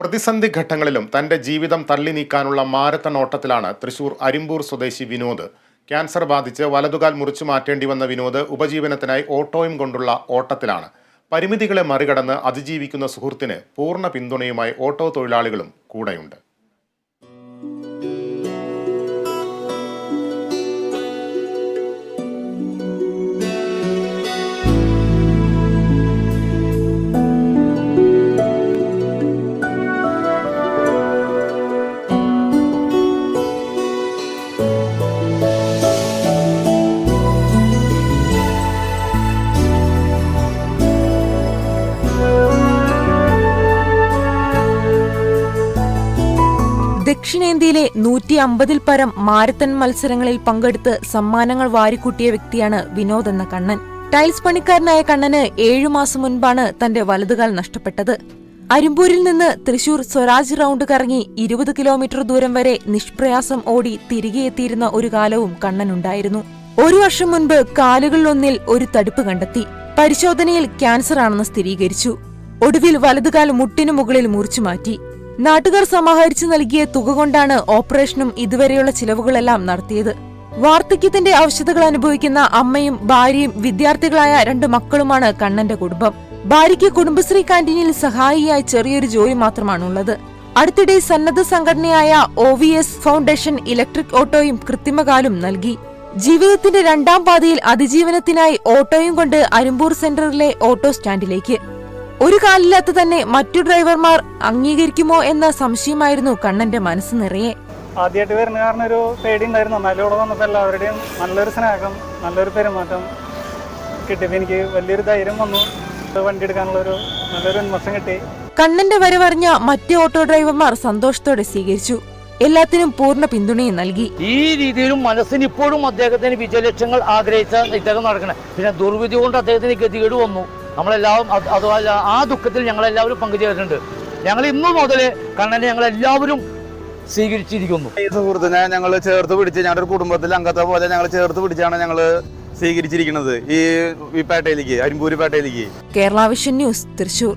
പ്രതിസന്ധി ഘട്ടങ്ങളിലും തന്റെ ജീവിതം തള്ളി നീക്കാനുള്ള മാരത്തൺ ഓട്ടത്തിലാണ് തൃശൂർ അരിമ്പൂർ സ്വദേശി വിനോദ്. ക്യാൻസർ ബാധിച്ച് വലതുകാൽ മുറിച്ചു മാറ്റേണ്ടി വന്ന വിനോദ് ഉപജീവനത്തിനായി ഓട്ടോയും കൊണ്ടുള്ള ഓട്ടത്തിലാണ്. പരിമിതികളെ മറികടന്ന് അതിജീവിക്കുന്ന സുഹൃത്തിന് പൂർണ പിന്തുണയുമായി ഓട്ടോ തൊഴിലാളികളും കൂടെയുണ്ട്. ദക്ഷിണേന്ത്യയിലെ നൂറ്റി അമ്പതിൽ പരം മാരത്തൺ മത്സരങ്ങളിൽ പങ്കെടുത്ത് സമ്മാനങ്ങൾ വാരിക്കൂട്ടിയ വ്യക്തിയാണ് വിനോദ് എന്ന കണ്ണൻ. ടൈൽസ് പണിക്കാരനായ കണ്ണന് ഏഴു മാസം മുൻപാണ് തന്റെ വലതുകാൽ നഷ്ടപ്പെട്ടത്. അരിമ്പൂരിൽ നിന്ന് തൃശൂർ സ്വരാജ് റൗണ്ട് കറങ്ങി ഇരുപത് കിലോമീറ്റർ ദൂരം വരെ നിഷ്പ്രയാസം ഓടി തിരികെ എത്തിയിരുന്ന ഒരു കാലവും കണ്ണനുണ്ടായിരുന്നു. ഒരു വർഷം മുൻപ് കാലുകളിലൊന്നിൽ ഒരു തടുപ്പ് കണ്ടെത്തി. പരിശോധനയിൽ ക്യാൻസർ ആണെന്ന് സ്ഥിരീകരിച്ചു. ഒടുവിൽ വലതുകാൽ മുട്ടിനു മുകളിൽ മുറിച്ചു മാറ്റി നാട്ടുകാർ സമാഹരിച്ചു നൽകിയ തുക കൊണ്ടാണ് ഓപ്പറേഷനും ഇതുവരെയുള്ള ചിലവുകളെല്ലാം നടത്തിയത്. വാർദ്ധക്യത്തിന്റെ അവശതകൾ അനുഭവിക്കുന്ന അമ്മയും ഭാര്യയും വിദ്യാർത്ഥികളായ രണ്ട് മക്കളുമാണ് കണ്ണന്റെ കുടുംബം. ഭാര്യയ്ക്ക് കുടുംബശ്രീ കാന്റീനിൽ സഹായിയായി ചെറിയൊരു ജോലി മാത്രമാണുള്ളത്. അടുത്തിടെ സന്നദ്ധ സംഘടനയായ O V S foundation electric ഓട്ടോയും കൃത്രിമകാലും നൽകി. ജീവിതത്തിന്റെ രണ്ടാം പാതയിൽ അതിജീവനത്തിനായി ഓട്ടോയും കൊണ്ട് അരുമ്പൂർ സെന്ററിലെ ഓട്ടോ സ്റ്റാൻഡിലേക്ക്. ഒരു കാലില്ലാത്ത തന്നെ മറ്റു ഡ്രൈവർമാർ അംഗീകരിക്കുമോ എന്ന സംശയമായിരുന്നു കണ്ണന്റെ മനസ്സ് നിറയെ. ആദ്യമായിട്ട് വരുന്ന കാരണം ഒരു പേടി ഉണ്ടായിരുന്നു. എന്നാലും ഇവിടെ വന്നപ്പോൾ എല്ലാവരുടെയും നല്ലൊരു സ്നേഹം നല്ലൊരു പെരുമാറ്റം കിട്ടിയപ്പോൾ എനിക്ക് വലിയൊരു ധൈര്യം വന്നു. വണ്ടി എടുക്കാനുള്ള ഒരു നല്ലൊരു ഉന്മസം കിട്ടി. കണ്ണന്റെ വരവറിഞ്ഞ മറ്റു ഓട്ടോ ഡ്രൈവർമാർ സന്തോഷത്തോടെ സ്വീകരിച്ചു. എല്ലാത്തിനും പൂർണ പിന്തുണയും നൽകി. ഈ രീതിയിലും മനസ്സിന് ഇപ്പോഴും അദ്ദേഹത്തിന് വിജയലക്ഷ്യങ്ങൾ ആഗ്രഹിച്ച ഇദ്ദേഹം നടക്കണേ. പിന്നെ ദുർവിധി കൊണ്ട് അദ്ദേഹത്തിന് ഗതികേട് വന്നു. നമ്മളെല്ലാവരും അത് അതുപോലെ ആ ദുഃഖത്തിൽ ഞങ്ങളെല്ലാവരും പങ്കുചേരുന്നുണ്ട് ഞങ്ങൾ ഇന്നു മുതൽ കണ്ണനെ ഞങ്ങളെല്ലാവരും സ്വീകരിച്ചിരിക്കുന്നു. ഈ സുഹൃത്തിനെ ഞങ്ങൾ ചേർത്ത് പിടിച്ച് ഞങ്ങളുടെ ഒരു കുടുംബത്തിൽ അംഗത്തെ പോലെ ഞങ്ങൾ ചേർത്ത് പിടിച്ചാണ് ഞങ്ങൾ സ്വീകരിച്ചിരിക്കുന്നത് ഈ ഈ പേട്ടയിലേക്ക് Arimpur പേട്ടയിലേക്ക്. Kerala vision news Thrissur.